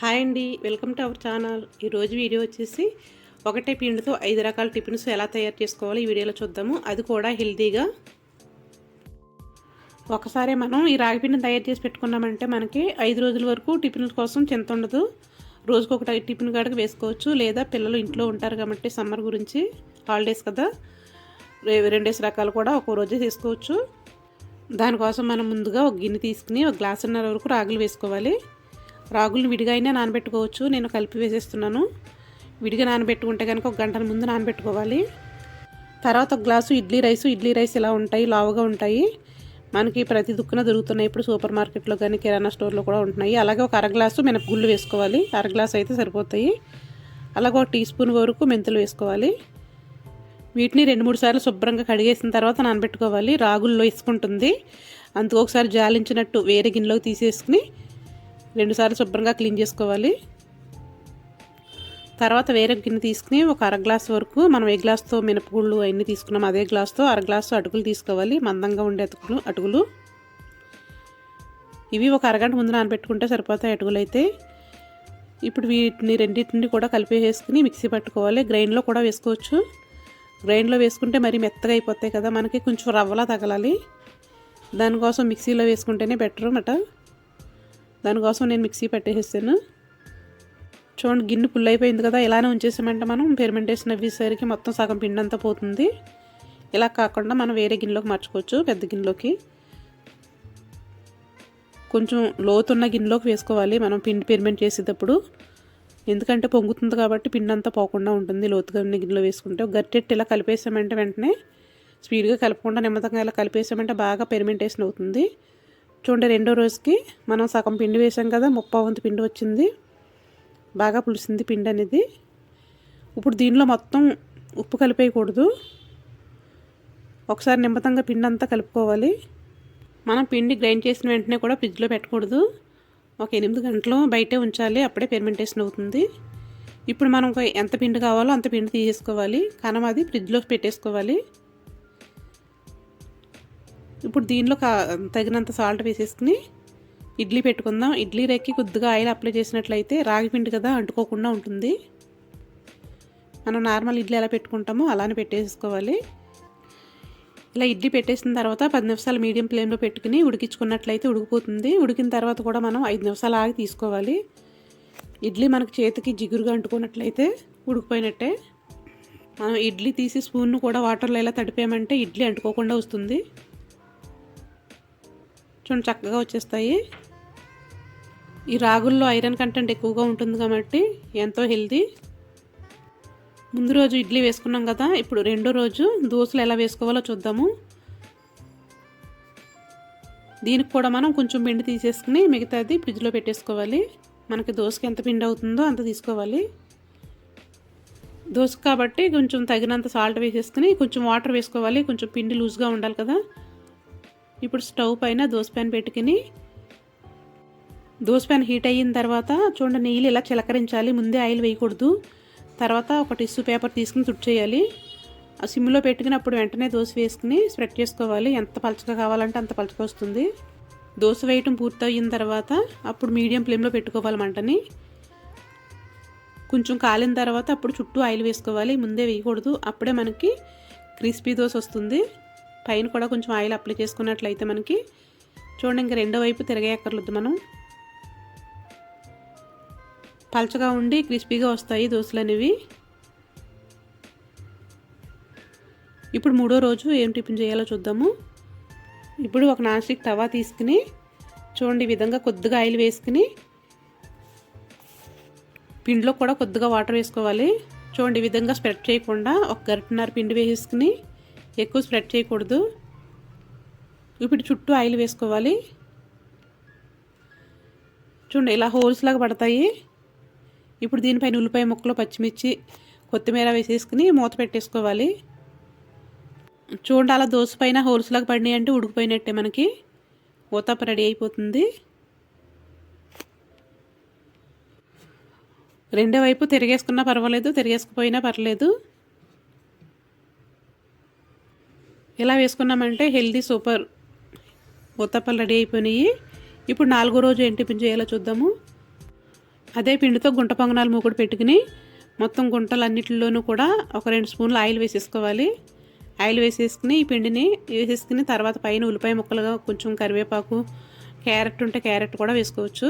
Hi అండి welcome to our channel. ఈరోజు video వచ్చేసి ఒకటే పిండితో ఐదు రకాల టిఫిన్స్ ఎలా తయారు చేసుకోవాలో ఈ వీడియోలో చూద్దాము. అది కూడా హెల్తీగా. ఒకసారి మనం ఈ రాగి పిండిని తయారు చేసి పెట్టుకున్నామంటే మనకి ఐదు రోజుల వరకు టిఫిన్ల కోసం చింత ఉండదు. రోజుకు ఒక టిఫిన్ కాడకు వేసుకోవచ్చు. లేదా పిల్లలు ఇంట్లో ఉంటారు కాబట్టి సమ్మర్ గురించి హాలిడేస్ కదా. రెండేస్ రెండేసి రకాలు కూడా ఒక్కో రోజే తీసుకోవచ్చు. దానికోసం మనం ముందుగా ఒక గిన్నె తీసుకుని ఒక గ్లాసున్నర వరకు రాగులు వేసుకోవాలి. రాగులను విడిగా అయినా నానబెట్టుకోవచ్చు. నేను కలిపి వేసేస్తున్నాను. విడిగా నానబెట్టుకుంటే కనుక ఒక గంటల ముందు నానబెట్టుకోవాలి. తర్వాత ఒక glass idli rice. Idli rice ఇలా ఉంటాయి? లావుగా ఉంటాయి. మనకి ప్రతి దుక్కున దొరుకుతున్నాయి. ఇప్పుడు సూపర్ మార్కెట్లో కానీ కిరాణా స్టోర్లో కూడా ఉంటున్నాయి. అలాగే ఒక అర గ్లాసు మినపగుళ్ళు వేసుకోవాలి. అర గ్లాసు అయితే సరిపోతాయి. అలాగే ఒక టీ స్పూన్ వరకు మెంతులు వేసుకోవాలి. వీటిని రెండు మూడు సార్లు శుభ్రంగా కడిగేసిన తర్వాత నానబెట్టుకోవాలి. రాగుల్లో వేసుకుంటుంది అందుకు ఒకసారి జాలించినట్టు వేరే గిన్నెలోకి తీసేసుకుని రెండుసార్లు శుభ్రంగా క్లీన్ చేసుకోవాలి. తర్వాత వేరే గిన్నె తీసుకుని ఒక అర గ్లాస్ వరకు మనం ఏ గ్లాస్తో మినపగుళ్ళు అవన్నీ తీసుకున్నాం అదే గ్లాస్తో అర గ్లాసు అటుకులు తీసుకోవాలి. మందంగా ఉండే అటుకులు అటుకులు. ఇవి ఒక అరగంట ముందు నానబెట్టుకుంటే సరిపోతాయి అటుకులు అయితే ఇప్పుడు వీటిని రెండింటిని కూడా కలిపేసుకుని మిక్సీ పట్టుకోవాలి. గ్రైండ్లో కూడా వేసుకోవచ్చు. గ్రైండ్లో వేసుకుంటే మరీ మెత్తగా అయిపోతాయి కదా మనకి కొంచెం రవ్వలా తగలాలి. దానికోసం మిక్సీలో వేసుకుంటేనే బెటర్ అన్నమాట. దానికోసం నేను మిక్సీ పట్టేసేసాను. చూడండి గిన్నె ఫుల్ అయిపోయింది కదా ఇలానే ఉంచేసామంటే మనం ఫెర్మెంటేషన్ అవ్వేసరికి మొత్తం సగం పిండి అంతా పోతుంది. ఇలా కాకుండా మనం వేరే గిన్నెలోకి మార్చుకోవచ్చు పెద్ద గిన్నెలోకి. కొంచెం లోతున్న గిన్నెలోకి వేసుకోవాలి మనం పిండి పెరిమెంట్ చేసేటప్పుడు. ఎందుకంటే పొంగుతుంది కాబట్టి పిండి అంతా పోకుండా ఉంటుంది లోతుగా ఉన్న గిన్నెలో వేసుకుంటే. గట్టెట్టు గట్టెట్టి ఇలా కలిపేసామంటే వెంటనే స్పీడ్గా కలపకుండా నెమ్మదిగా ఇలా కలిపేసామంటే బాగా పెరిమెంటేషన్ అవుతుంది. చూడండి రెండో రోజుకి మనం సగం పిండి వేసాం కదా ముప్పావు వంతు పిండి వచ్చింది. బాగా పులిసింది పిండి అనేది. ఇప్పుడు దీనిలో మొత్తం ఉప్పు కలిపేయకూడదు. ఒకసారి నిమ్మతంగా పిండి అంతా కలుపుకోవాలి. మనం పిండి గ్రైండ్ చేసిన వెంటనే కూడా ఫ్రిడ్జ్లో పెట్టకూడదు. ఒక ఎనిమిది గంటలు బయటే ఉంచాలి అప్పుడే ఫెర్మెంటేషన్ అవుతుంది. ఇప్పుడు మనం ఎంత పిండి కావాలో అంత పిండి తీసేసుకోవాలి. కనం అది ఫ్రిడ్జ్లో పెట్టేసుకోవాలి. ఇప్పుడు దీనిలో కా తగినంత సాల్ట్ వేసేసుకుని ఇడ్లీ పెట్టుకుందాం. ఇడ్లీ రేక్కి కొద్దిగా ఆయిల్ అప్లై చేసినట్లయితే రాగి పిండి కదా అంటుకోకుండా ఉంటుంది. మనం నార్మల్ ఇడ్లీ ఎలా పెట్టుకుంటామో అలానే పెట్టేసుకోవాలి. ఇలా ఇడ్లీ పెట్టేసిన తర్వాత పది నిమిషాలు మీడియం ఫ్లేమ్లో పెట్టుకుని ఉడికించుకున్నట్లయితే ఉడికిపోతుంది. ఉడికిన తర్వాత కూడా మనం ఐదు నిమిషాలు ఆగి తీసుకోవాలి. ఇడ్లీ మనకు చేతికి జిగురుగా అంటుకున్నట్లయితే ఉడికిపోయినట్టే. మనం ఇడ్లీ తీసి స్పూన్ను కూడా వాటర్లో ఇలా తడిపామంటే ఇడ్లీ అంటుకోకుండా వస్తుంది. చూడండి చక్కగా వచ్చేస్తాయి. ఈ రాగుల్లో ఐరన్ కంటెంట్ ఎక్కువగా ఉంటుంది కాబట్టి ఎంతో హెల్తీ. ముందు రోజు ఇడ్లీ వేసుకున్నాం కదా ఇప్పుడు రెండో రోజు దోశలు ఎలా వేసుకోవాలో చూద్దాము. దీనికి కూడా మనం కొంచెం పిండి తీసేసుకుని మిగతాది ఫ్రిడ్జ్లో పెట్టేసుకోవాలి. మనకి దోశకి ఎంత పిండి అవుతుందో అంత తీసుకోవాలి. దోశ కాబట్టి కొంచెం తగినంత సాల్ట్ వేసేసుకుని కొంచెం వాటర్ వేసుకోవాలి కొంచెం పిండి లూజ్గా ఉండాలి కదా. ఇప్పుడు స్టవ్ పైన దోసపాన్ పెట్టుకుని దోసపాన్ హీట్ అయిన తర్వాత చూడండి నీళ్ళు ఇలా చిలకరించాలి ముందే ఆయిల్ వేయకూడదు. తర్వాత ఒక టిష్యూ పేపర్ తీసుకుని తుడిచేయాలి. ఆ సిమ్లో పెట్టుకున్నప్పుడు వెంటనే దోశ వేసుకుని స్ప్రెడ్ చేసుకోవాలి. ఎంత పలచగా కావాలంటే అంత పలచగా వస్తుంది. దోశ వేయటం పూర్తి అయిన తర్వాత అప్పుడు మీడియం ఫ్లేమ్లో పెట్టుకోవాలి మంటని. కొంచెం కాలిన తర్వాత అప్పుడు చుట్టూ ఆయిల్ వేసుకోవాలి. ముందే వేయకూడదు. అప్పుడే మనకి క్రిస్పీ దోశ వస్తుంది. పైన కూడా కొంచెం ఆయిల్ అప్లై చేసుకున్నట్లయితే మనకి చూడండి ఇంక రెండో వైపు తిరగేయక్కర్లేదు మనం. పలచగా ఉండి క్రిస్పీగా వస్తాయి దోశలు అనేవి ఇప్పుడు మూడో రోజు ఏం టిఫిన్ చేయాలో చూద్దాము. ఇప్పుడు ఒక నాన్ స్టిక్ తవా తీసుకుని చూడండి ఈ విధంగా కొద్దిగా ఆయిల్ వేసుకుని పిండిలో కూడా కొద్దిగా వాటర్ వేసుకోవాలి. చూడండి ఈ విధంగా స్ప్రెడ్ చేయకుండా ఒక గరిటన్నర పిండి వేసేసుకుని ఎక్కువ స్ప్రెడ్ చేయకూడదు. ఇప్పుడు చుట్టూ ఆయిల్ వేసుకోవాలి. చూడండి ఇలా హోల్స్ లాగా పడతాయి. ఇప్పుడు దీనిపైన ఉల్లిపాయ ముక్కలు పచ్చిమిర్చి కొత్తిమీర వేసేసుకుని మూత పెట్టేసుకోవాలి. చూడండి అలా దోశ పైన హోల్స్ లాగా పడినాయి అంటే ఉడికిపోయినట్టే మనకి. ఊతప్ప రెడీ అయిపోతుంది. రెండో వైపు తిరిగేసుకున్నా పర్వాలేదు తిరిగేసుకుపోయినా పర్లేదు. ఇలా వేసుకున్నామంటే హెల్దీ సూపర్ ఉత్తప్పలు రెడీ అయిపోయినాయి. ఇప్పుడు నాలుగో రోజు ఏం పిండి చేయాలో చూద్దాము. అదే పిండితో గుంట పొంగనాలు మూకుడు పెట్టుకుని మొత్తం గుంటలన్నిటిలోనూ కూడా ఒక రెండు స్పూన్లు ఆయిల్ వేసేసుకోవాలి. ఆయిల్ వేసేసుకుని ఈ పిండిని వేసేసుకుని తర్వాత పైన ఉల్లిపాయ ముక్కలుగా కొంచెం కరివేపాకు క్యారెట్ ఉంటే క్యారెట్ కూడా వేసుకోవచ్చు.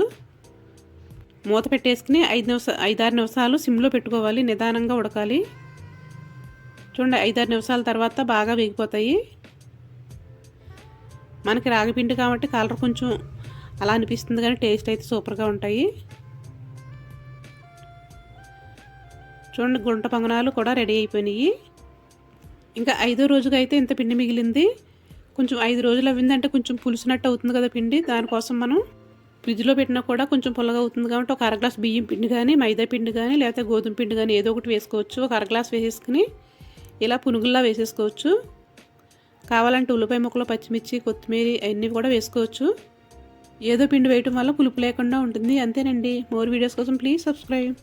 మూత పెట్టేసుకుని ఐదు నిమిషాలు ఐదారు నిమిషాలు సిమ్లో పెట్టుకోవాలి నిదానంగా ఉడకాలి. చూడండి ఐదారు నిమిషాల తర్వాత బాగా వేగిపోతాయి. మనకి రాగిపిండి కాబట్టి కలర్ కొంచెం అలా అనిపిస్తుంది కానీ టేస్ట్ అయితే సూపర్గా ఉంటాయి. చూడండి గుంట పొంగనాలు కూడా రెడీ అయిపోయినాయి. ఇంకా ఐదో రోజుగా అయితే ఇంత పిండి మిగిలింది. కొంచెం ఐదు రోజులు అవ్విందంటే కొంచెం పులుసినట్టు అవుతుంది కదా పిండి. దానికోసం మనం ఫ్రిడ్జ్లో పెట్టినా కూడా కొంచెం పుల్లగా అవుతుంది కాబట్టి ఒక అర గ్లాస్ బియ్యం పిండి కానీ మైదా పిండి కానీ లేకపోతే గోధుమ పిండి కానీ ఏదో ఒకటి వేసుకోవచ్చు. ఒక అర గ్లాస్ వేసేసుకుని ఇలా పునుగుల్లా వేసేసుకోవచ్చు. కావాలంటే ఉల్లిపాయ ముక్కలు పచ్చిమిర్చి కొత్తిమీర అవన్నీ కూడా వేసుకోవచ్చు. ఏదో పిండి వేయటం వల్ల పులుపు లేకుండా ఉంటుంది. అంతేనండి. మోర్ వీడియోస్ కోసం ప్లీజ్ సబ్స్క్రైబ్.